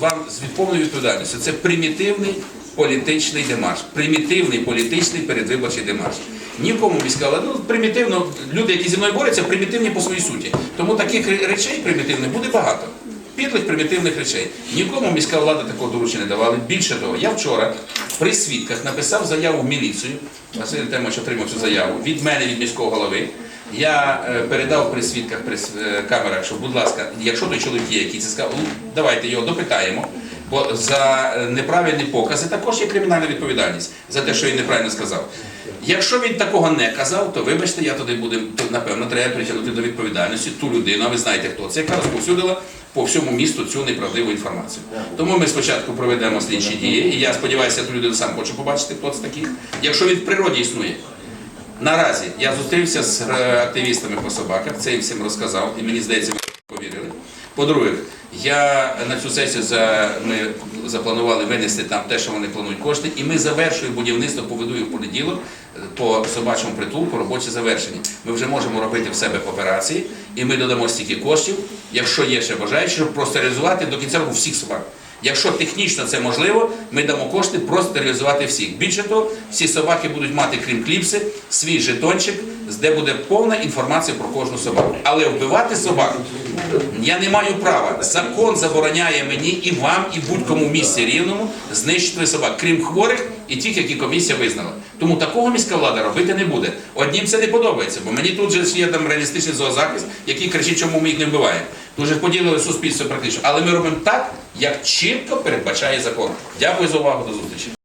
вам з повною відповідальністю. Це примітивний політичний демарш. Примітивний політичний передвиборчий демарш. Нікому міська влада, ну примітивно, люди, які зі мною борються, примітивні по своїй суті. Тому таких речей примітивних буде багато. Підлих примітивних речей. Нікому міська влада такого доручення не давала. Більше того, я вчора при свідках написав заяву в міліцію. Василь Тимович отримав цю заяву від мене, від міського голови. Я е, передав при свідках при е, камерах, що, будь ласка, якщо той чоловік є, який це сказав, ну, давайте його допитаємо. Бо за е, неправильні покази також є кримінальна відповідальність за те, що він неправильно сказав. Якщо він такого не казав, то вибачте, я туди буду, напевно, треба притягнути до відповідальності ту людину, а ви знаєте хто це, яка розповсюдила по всьому місту цю неправдиву інформацію. Тому ми спочатку проведемо слідчі дії, і я сподіваюся, ту людину сам хочу побачити, хто це такий. Якщо він в природі існує, Наразі я зустрівся з е, активістами по собаках, це їм всім розказав, і мені здається. По-друге, я на цю сесію за, ми запланували винести там те, що вони планують кошти, і ми завершуємо будівництво, поведу їх в понеділок е, по собачому притулку, робочі завершені. Ми вже можемо робити в себе операції, і ми додамо стільки коштів, якщо є ще бажаючі, щоб простерилізувати до кінця року всіх собак. Якщо технічно це можливо, ми дамо кошти просто стерилізувати всіх. Більше того, всі собаки будуть мати, крім кліпси, свій жетончик, де буде повна інформація про кожну собаку. Але вбивати собак я не маю права. Закон забороняє мені і вам, і будь-кому місці рівному знищити собак, крім хворих і тих, які комісія визнала. Тому такого міська влада робити не буде. Однім це не подобається, бо мені тут же є там реалістичний зоозахист, який кричить, чому ми їх не вбиваємо. Дуже поділили суспільство практично. Але ми робимо так, як чітко передбачає закон. Дякую за увагу до зустрічі.